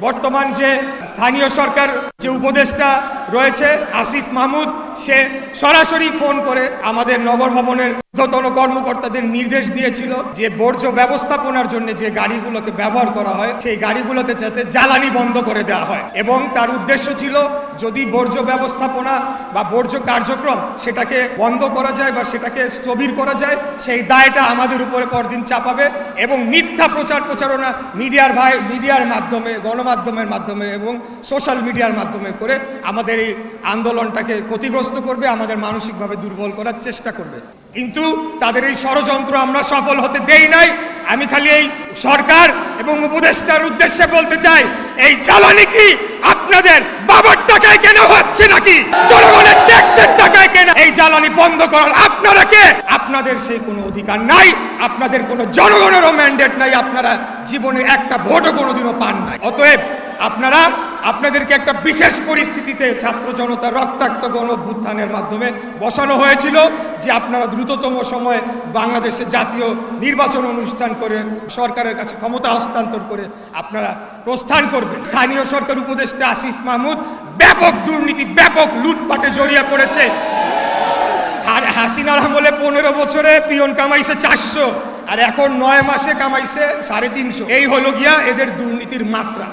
বর্তমান যে স্থানীয় সরকার যে উপদেষ্টা রয়েছে আসিফ মাহমুদ, সে সরাসরি ফোন করে আমাদের নগর ভবনের ঊর্ধ্বতন কর্মকর্তাদের নির্দেশ দিয়েছিল যে বর্জ্য ব্যবস্থাপনার জন্য যে গাড়িগুলোকে ব্যবহার করা হয়, সেই গাড়িগুলোতে যাতে জ্বালানি বন্ধ করে দেওয়া হয়। এবং তার উদ্দেশ্য ছিল যদি বর্জ্য ব্যবস্থাপনা বা বর্জ্য কার্যক্রম সেটাকে বন্ধ করা যায় বা সেটাকে স্থবির করা যায়, সেই দায়টা আমাদের উপরে পরদিন চাপাবে এবং মিথ্যা প্রচার প্রচারণা মিডিয়ার ভাই, মিডিয়ার মাধ্যমে, গণমাধ্যমের মাধ্যমে এবং সোশ্যাল মিডিয়ার মাধ্যমে করে আমাদের এই আন্দোলনটাকে ক্ষতিগ্রস্ত করবে, আমাদের মানসিকভাবে দুর্বল করার চেষ্টা করবে। কিন্তু তাদের এই ষড়যন্ত্র আমরা সফল হতে দেই নাই। আমি খালি এই সরকার এবং উপদেষ্টার উদ্দেশ্যে বলতে চাই, এই জ্বালানি কি আপনাদের বাবার টাকায় কেনা হচ্ছে নাকি? জনগণের ট্যাক্সের টাকায় কেনা? এই জ্বালানি বন্ধ করার আপনারা কে? আপনাদের সেই কোনো অধিকার নাই, আপনাদের কোনো জনগণেরও ম্যান্ডেট নাই, আপনারা জীবনে একটা ভোটও কোনোদিনও পান নাই। অতএব আপনারা আপনাদেরকে একটা বিশেষ পরিস্থিতিতে ছাত্র জনতা রক্তাক্ত গণ অভ্যুত্থানের মাধ্যমে বসানো হয়েছিল যে আপনারা দ্রুততম সময়ে বাংলাদেশে জাতীয় নির্বাচন অনুষ্ঠান করে সরকারের কাছে ক্ষমতা হস্তান্তর করে আপনারা প্রস্থান করবেন। স্থানীয় সরকার উপদেষ্টা আসিফ মাহমুদ ব্যাপক দুর্নীতি, ব্যাপক লুটপাটে জড়িয়ে পড়েছে। আর হাসিনার আমলে পনেরো বছরে পিয়ন কামাইছে চারশো, আর এখন নয় মাসে কামাইছে সাড়ে তিনশো। এই হলো গিয়া এদের দুর্নীতির মাত্রা।